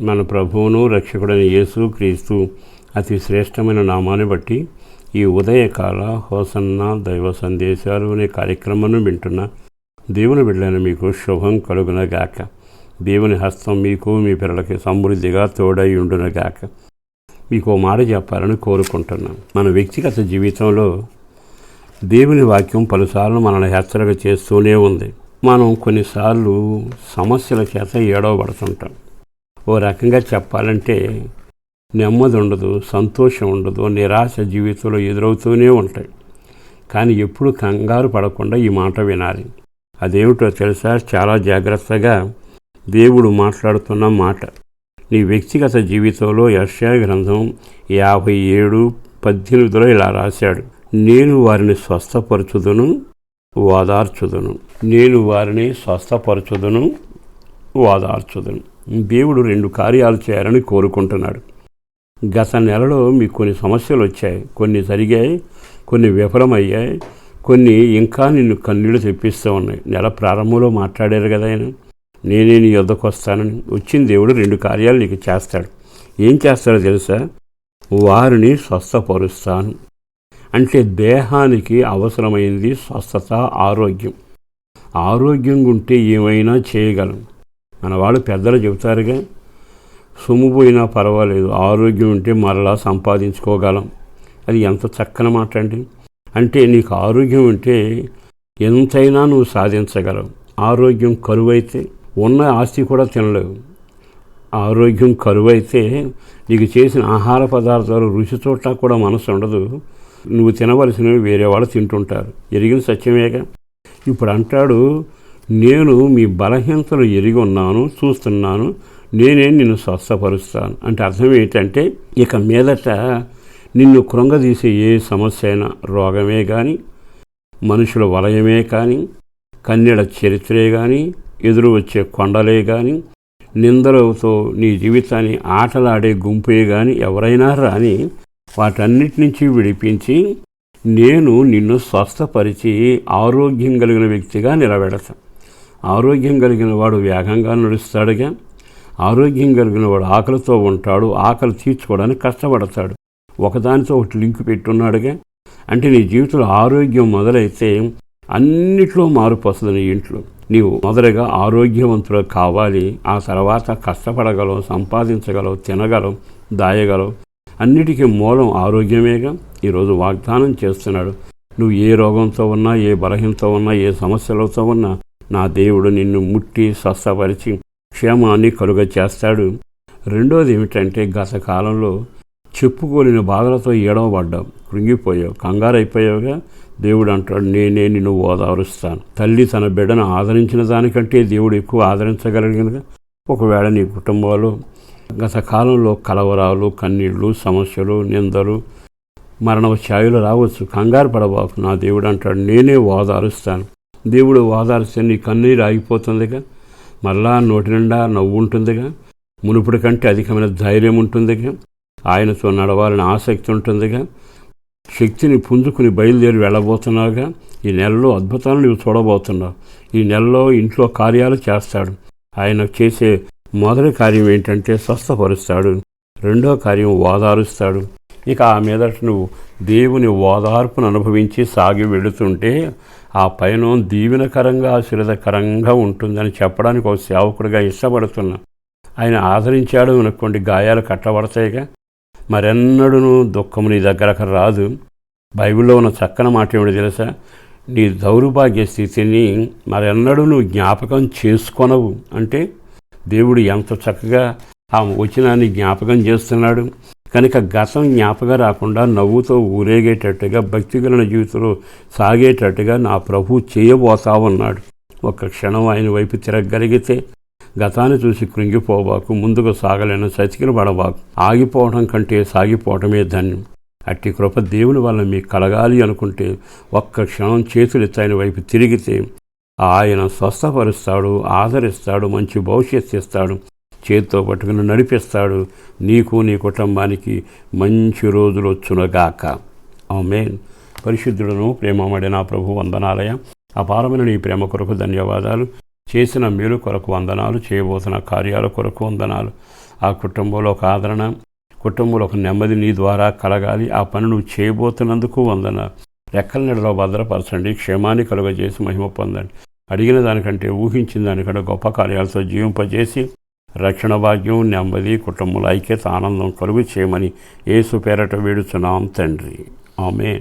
మన ప్రభువును రక్షకుడైన యేసు క్రీస్తు అతి శ్రేష్టమైన నామాన్ని బట్టి ఈ ఉదయకాల హోసన్న దైవ సందేశాలు అనే కార్యక్రమాన్ని వింటున్న దేవుని బిడ్డలైన మీకు శుభం కలుగునగాక. దేవుని హస్తం మీకు మీ పిల్లలకి సమృద్ధిగా తోడై ఉండునగాక. మీకు ఓ మాట చెప్పాలని కోరుకుంటున్నాను మన వ్యక్తిగత జీవితంలో దేవుని వాక్యం పలుసార్లు మనల్ని హెచ్చరిక చేస్తూనే ఉంది. మనం కొన్నిసార్లు సమస్యల చేత ఏడవబడుతుంటాం. ఓ రకంగా చెప్పాలంటే నెమ్మది ఉండదు సంతోషం ఉండదు నిరాశ జీవితంలో ఎదురవుతూనే ఉంటాయి. కానీ ఎప్పుడు కంగారు పడకుండా ఈ మాట వినాలి. అదేమిటో తెలుసా? చాలా జాగ్రత్తగా దేవుడు మాట్లాడుతున్న మాట. నీ వ్యక్తిగత జీవితంలో యర్షా గ్రంథం యాభై ఏడు పద్దెనిమిదిలో ఇలా రాశాడు. నేను వారిని స్వస్థపరచుదును ఓదార్చుదును. నేను వారిని స్వస్థపరచుదును ఓదార్చుదును దేవుడు రెండు కార్యాలు చేయాలని కోరుకుంటున్నాడు. గత నెలలో మీకు కొన్ని సమస్యలు వచ్చాయి కొన్ని జరిగాయి కొన్ని విఫలమయ్యాయి కొన్ని ఇంకా నిన్ను కన్నీళ్ళు తెప్పిస్తూ ఉన్నాయి. నెల ప్రారంభంలో మాట్లాడారు కదా ఆయన. నేనే నీ యొద్దకు వస్తానని. వచ్చిన దేవుడు రెండు కార్యాలు నీకు చేస్తాడు. ఏం చేస్తాడో తెలుసా? వారిని స్వస్థపరుస్తాను. అంటే దేహానికి అవసరమైంది స్వస్థత ఆరోగ్యం. ఆరోగ్యంగా ఉంటే ఏమైనా చేయగలం మన వాళ్ళు పెద్దలు చెబుతారుగా. సొమ్ము పోయినా పర్వాలేదు. ఆరోగ్యం ఉంటే మరలా సంపాదించుకోగలం. అది ఎంత చక్కని మాట అండి. అంటే నీకు ఆరోగ్యం ఉంటే ఎంతైనా నువ్వు సాధించగలవు. ఆరోగ్యం కరువైతే ఉన్న ఆస్తి కూడా తినలేవు. ఆరోగ్యం కరువైతే నీకు చేసిన ఆహార పదార్థాలు రుచి చోట కూడా మనసు ఉండదు. నువ్వు తినవలసినవి వేరే వాళ్ళు తింటుంటారు. ఎరిగిన సత్యమేగా. ఇప్పుడు అంటాడు నేను మీ బలహీనతలు ఎరిగి ఉన్నాను చూస్తున్నాను నేనే నిన్ను స్వస్థపరుస్తాను. అంటే అర్థం ఏంటంటే ఇక మీదట నిన్ను కృంగదీసే ఏ సమస్య అయినా రోగమే కానీ మనుషుల వలయమే కానీ కన్నెల చరిత్రే కానీ ఎదురు వచ్చే కొండలే కానీ నిందలతో నీ జీవితాన్ని ఆటలాడే గుంపే కానీ ఎవరైనా రాని వాటన్నిటి నుంచి విడిపించి నేను నిన్ను స్వస్థపరిచి ఆరోగ్యం కలిగిన వ్యక్తిగా నిలబెడతాను ఆరోగ్యం కలిగిన వాడు వేగంగా నడుస్తాడుగా. ఆరోగ్యం కలిగిన వాడు ఆకలితో ఉంటాడు ఆకలి తీర్చుకోవడానికి కష్టపడతాడు. ఒకదానితో ఒకటి లింక్ పెట్టున్నాడుగా. అంటే నీ జీవితంలో ఆరోగ్యం మొదలైతే అన్నిట్లో మార్పు వస్తుంది నీ ఇంట్లో. నీవు మొదలుగా ఆరోగ్యవంతుడు కావాలి ఆ తర్వాత కష్టపడగలవు సంపాదించగలవు తినగలవు దాయగలవు. అన్నిటికీ మూలం ఆరోగ్యమేగా. ఈరోజు వాగ్దానం చేస్తున్నాడు. నువ్వు ఏ రోగంతో ఉన్నా ఏ బలహీనతో ఉన్నా ఏ సమస్యలతో ఉన్నా నా దేవుడు నిన్ను ముట్టి స్వస్థపరిచి క్షేమాన్ని కలుగ చేస్తాడు రెండోది ఏమిటంటే గత కాలంలో చెప్పుకోలేని బాధలతో ఏడవబడ్డావు. కృంగిపోయావు కంగారైపోయావుగా. దేవుడు అంటాడు నేనే నిన్ను ఓదారుస్తాను. తల్లి తన బిడ్డను ఆదరించిన దానికంటే దేవుడు ఎక్కువ ఆదరించగలిగినగా. ఒకవేళ నీ కుటుంబంలో గత కాలంలో కలవరాలు కన్నీళ్ళు సమస్యలు నిందలు మరణ ఛాయలు రావచ్చు. కంగారు పడబాకు. నా దేవుడు అంటాడు నేనే ఓదారుస్తాను. దేవుడు ఓదారిస్తే నీ కన్నీరు ఆగిపోతుందిగా. మరలా నోటి నిండా నవ్వు ఉంటుందిగా. మునుపటి కంటే అధికమైన ధైర్యం ఉంటుందిగా. ఆయనతో నడవాలని ఆసక్తి ఉంటుందిగా. శక్తిని పుంజుకుని బయలుదేరి వెళ్ళబోతున్నావుగా. ఈ నెలలో అద్భుతాలు నువ్వు చూడబోతున్నావు. ఈ నెలలో ఇంట్లో కార్యాలు చేస్తాడు. ఆయన చేసే మొదటి కార్యం ఏంటంటే స్వస్థపరుస్తాడు. రెండో కార్యం ఓదారుస్తాడు ఇక ఆ మీదట నువ్వు దేవుని ఓదార్పును అనుభవించి సాగి వెళుతుంటే ఆ పైన దీవెనకరంగా ఆశీర్వదకరంగా ఉంటుందని చెప్పడానికి ఒక సేవకుడిగా ఇష్టపడుతున్నా. ఆయన ఆదరించాడు అనుకోండి గాయాలు కట్టబడతాయిగా. మరెన్నడూను దుఃఖం నీ దగ్గరకు రాదు. బైబిల్లో ఉన్న చక్కని మాట ఏమిటి తెలుసా? నీ దౌర్భాగ్య స్థితిని మరెన్నడూ నువ్వు జ్ఞాపకం చేసుకొనవు. అంటే దేవుడు ఎంత చక్కగా ఆ వచనాన్ని జ్ఞాపకం చేస్తున్నాడు. కనుక గతం జ్ఞాపకం రాకుండా నవ్వుతో ఊరేగేటట్టుగా భక్తిగలన జీవితంలో సాగేటట్టుగా నా ప్రభు చేయబోతా ఉన్నాడు ఒక్క క్షణం ఆయన వైపు తిరగగలిగితే గతాన్ని చూసి కృంగిపోబాకు ముందుకు సాగలేని సతికిన పడబాకు. ఆగిపోవడం కంటే సాగిపోవటమే ధన్యం. అట్టి కృప దేవుని వల్ల మీకు కలగాలి అనుకుంటే ఒక్క క్షణం చేతులెత్తి ఆయన వైపు తిరిగితే ఆయన స్వస్థపరుస్తాడు ఆదరిస్తాడు మంచి భవిష్యత్తు ఇస్తాడు. చేతితో పట్టుకుని నడిపిస్తాడు. నీకు నీ కుటుంబానికి మంచి రోజులు వచ్చునగాక. ఆమెన్. పరిశుద్ధుడను ప్రేమమడి నా ప్రభు వందనాలయ. అపారమైన నీ ప్రేమ కొరకు ధన్యవాదాలు. చేసిన మేలు కొరకు వందనాలు. చేయబోతున్న కార్యాల కొరకు వందనాలు. ఆ కుటుంబంలో ఒక ఆదరణ. కుటుంబంలో ఒక నెమ్మది నీ ద్వారా కలగాలి. ఆ పని నువ్వు చేయబోతున్నందుకు వందన. రెక్కల నెడలో భద్రపరచండి. క్షేమాన్ని కలుగజేసి మహిమ పొందండి. అడిగిన దానికంటే ఊహించిన దానికంటే గొప్ప కార్యాలతో జీవింపజేసి రక్షణ భాగ్యం నెమ్మది కుటుంబంలో ఐక్యత ఆనందం కలుగు చేయమని ఏసు పేరట వేడుచున్నాం తండ్రి. ఆమె